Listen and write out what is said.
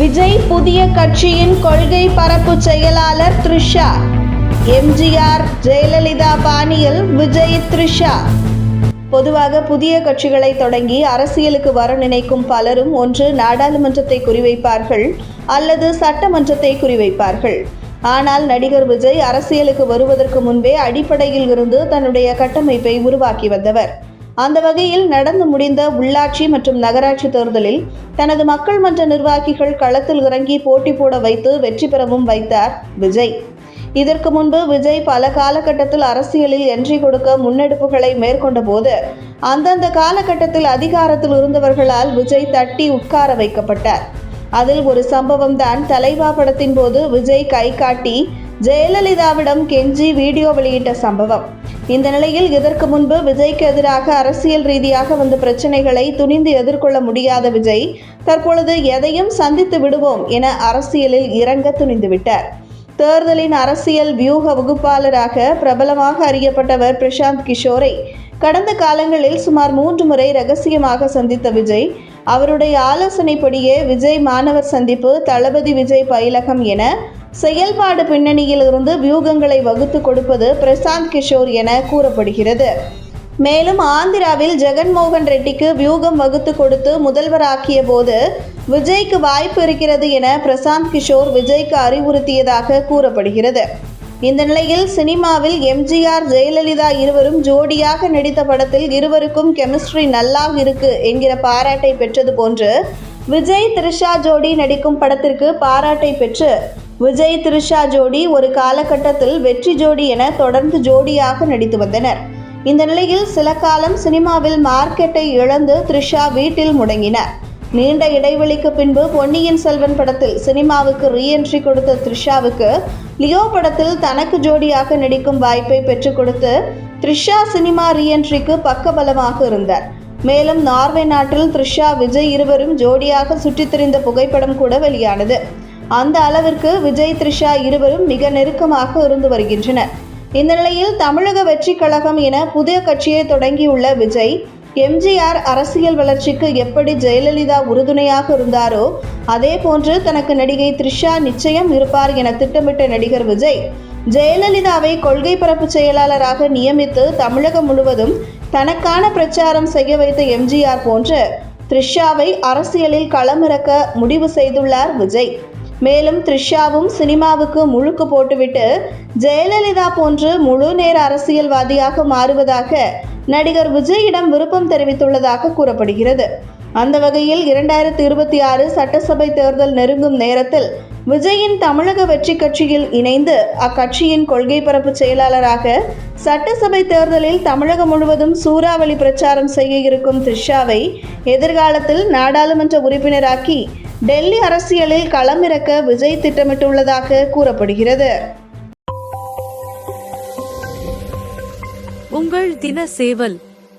விஜய் புதிய கட்சியின் கொள்கை பரப்பு செயலாளர் த்ரிஷா. எம்ஜிஆர் ஜெயலலிதா பாணியில் விஜய் த்ரிஷா. பொதுவாக புதிய கட்சிகளை தொடங்கி அரசியலுக்கு வர நினைக்கும் பலரும் ஒன்று நாடாளுமன்றத்தை குறிவைப்பார்கள் அல்லது சட்டமன்றத்தை குறிவைப்பார்கள். ஆனால் நடிகர் விஜய் அரசியலுக்கு வருவதற்கு முன்பே அடிப்படையில் இருந்து தன்னுடைய கட்டமைப்பை உருவாக்கி வந்தவர். அந்த வகையில் நடந்து முடிந்த உள்ளாட்சி மற்றும் நகராட்சி தேர்தலில் தனது மக்கள் மன்ற நிர்வாகிகள் களத்தில் இறங்கி போட்டி போட வைத்து வெற்றி பெறவும் வைத்தார் விஜய். இதற்கு முன்பு விஜய் பல காலகட்டத்தில் அரசியலில் என்ட்ரி கொடுக்க முன்னெடுப்புகளை மேற்கொண்ட போது அந்தந்த காலகட்டத்தில் அதிகாரத்தில் இருந்தவர்களால் விஜய் தட்டி உட்கார வைக்கப்பட்டார். அதில் ஒரு சம்பவம் தான் தலைவா படத்தின் போது விஜய் கை காட்டி ஜெயலலிதாவிடம் கெஞ்சி வீடியோ வெளியிட்ட சம்பவம். இந்த நிலையில் இதற்கு முன்பு விஜய்க்கு எதிராக அரசியல் ரீதியாக வந்த பிரச்சனைகளை துணிந்து எதிர்கொள்ள முடியாத விஜய் தற்பொழுது எதையும் சந்தித்து விடுவோம் என அரசியலில் இறங்க துணிந்துவிட்டார் தேர்தலின் அரசியல் வியூக வகுப்பாளராக பிரபலமாக அறியப்பட்டவர் பிரசாந்த் கிஷோரை கடந்த காலங்களில் சுமார் மூன்று முறை ரகசியமாக சந்தித்த விஜய் அவருடைய ஆலோசனைப்படியே விஜய் மாணவர் சந்திப்பு தளபதி விஜய் பயிலகம் என செயல்பாடு பின்னணியிலிருந்து வியூகங்களை வகுத்து கொடுப்பது பிரசாந்த் கிஷோர் என கூறப்படுகிறது. மேலும் ஆந்திராவில் ஜெகன்மோகன் ரெட்டிக்கு வியூகம் வகுத்து கொடுத்து முதல்வராக்கிய போது விஜய்க்கு வாய்ப்பு இருக்கிறது என பிரசாந்த் கிஷோர் விஜய்க்கு அறிவுறுத்தியதாக கூறப்படுகிறது. இந்த நிலையில் சினிமாவில் எம்ஜிஆர் ஜெயலலிதா இருவரும் ஜோடியாக நடித்த படத்தில் இருவருக்கும் கெமிஸ்ட்ரி நல்லா இருக்கு என்கிற பாராட்டை பெற்றது போன்று விஜய் த்ரிஷா ஜோடி நடிக்கும் படத்திற்கு பாராட்டை பெற்று விஜய் த்ரிஷா ஜோடி ஒரு காலகட்டத்தில் வெற்றி ஜோடி என தொடர்ந்து ஜோடியாக நடித்து வந்தனர். இந்த நிலையில் சில காலம் சினிமாவில் மார்க்கெட்டை இழந்து த்ரிஷா வீட்டில் முடங்கினார். நீண்ட இடைவெளிக்கு பின்பு பொன்னியின் செல்வன் படத்தில் சினிமாவுக்கு ரீஎன்ட்ரி கொடுத்த த்ரிஷாவுக்கு லியோ படத்தில் தனக்கு ஜோடியாக நடிக்கும் வாய்ப்பை பெற்றுக் கொடுத்து த்ரிஷா சினிமா ரீஎன்ட்ரிக்கு பக்கபலமாக இருந்தார். மேலும் நார்வே நாட்டில் த்ரிஷா விஜய் இருவரும் ஜோடியாக சுற்றித் திரிந்த புகைப்படம் கூட வெளியானது. அந்த அளவிற்கு விஜய் த்ரிஷா இருவரும் மிக நெருக்கமாக இருந்து வருகின்றனர். இந்த நிலையில் தமிழக வெற்றி கழகம் என புதிய கட்சியை தொடங்கியுள்ள விஜய் எம்ஜிஆர் அரசியல் வளர்ச்சிக்கு எப்படி ஜெயலலிதா உறுதுணையாக இருந்தாரோ அதே போன்று தனக்கு நடிகை த்ரிஷா நிச்சயம் இருப்பார் என திட்டமிட்ட நடிகர் விஜய் ஜெயலலிதாவை கொள்கை பரப்பு செயலாளராக நியமித்து தமிழகம் முழுவதும் தனக்கான பிரச்சாரம் செய்ய வைத்த எம்ஜிஆர் போன்று த்ரிஷாவை அரசியலில் களமிறக்க முடிவு செய்துள்ளார் விஜய். மேலும் த்ரிஷாவும் சினிமாவுக்கு முழுக்கு போட்டுவிட்டு ஜெயலலிதா போன்று முழு நேர அரசியல்வாதியாக மாறுவதாக நடிகர் விஜயிடம் விருப்பம் தெரிவித்துள்ளதாக கூறப்படுகிறது. அந்த வகையில் இரண்டாயிரத்தி இருபத்தி ஆறு சட்டசபை தேர்தல் நெருங்கும் நேரத்தில் விஜயின் தமிழக வெற்றி கட்சியில் இணைந்து அக்கட்சியின் கொள்கை பரப்பு செயலாளராக சட்டசபை தேர்தலில் தமிழகம் முழுவதும் சூறாவளி பிரச்சாரம் செய்ய இருக்கும் த்ரிஷாவை எதிர்காலத்தில் நாடாளுமன்ற உறுப்பினராக்கி டெல்லி அரசியலில் களமிறக்க விஜய் திட்டமிட்டுள்ளதாக கூறப்படுகிறது. உங்கள் தின சேவல்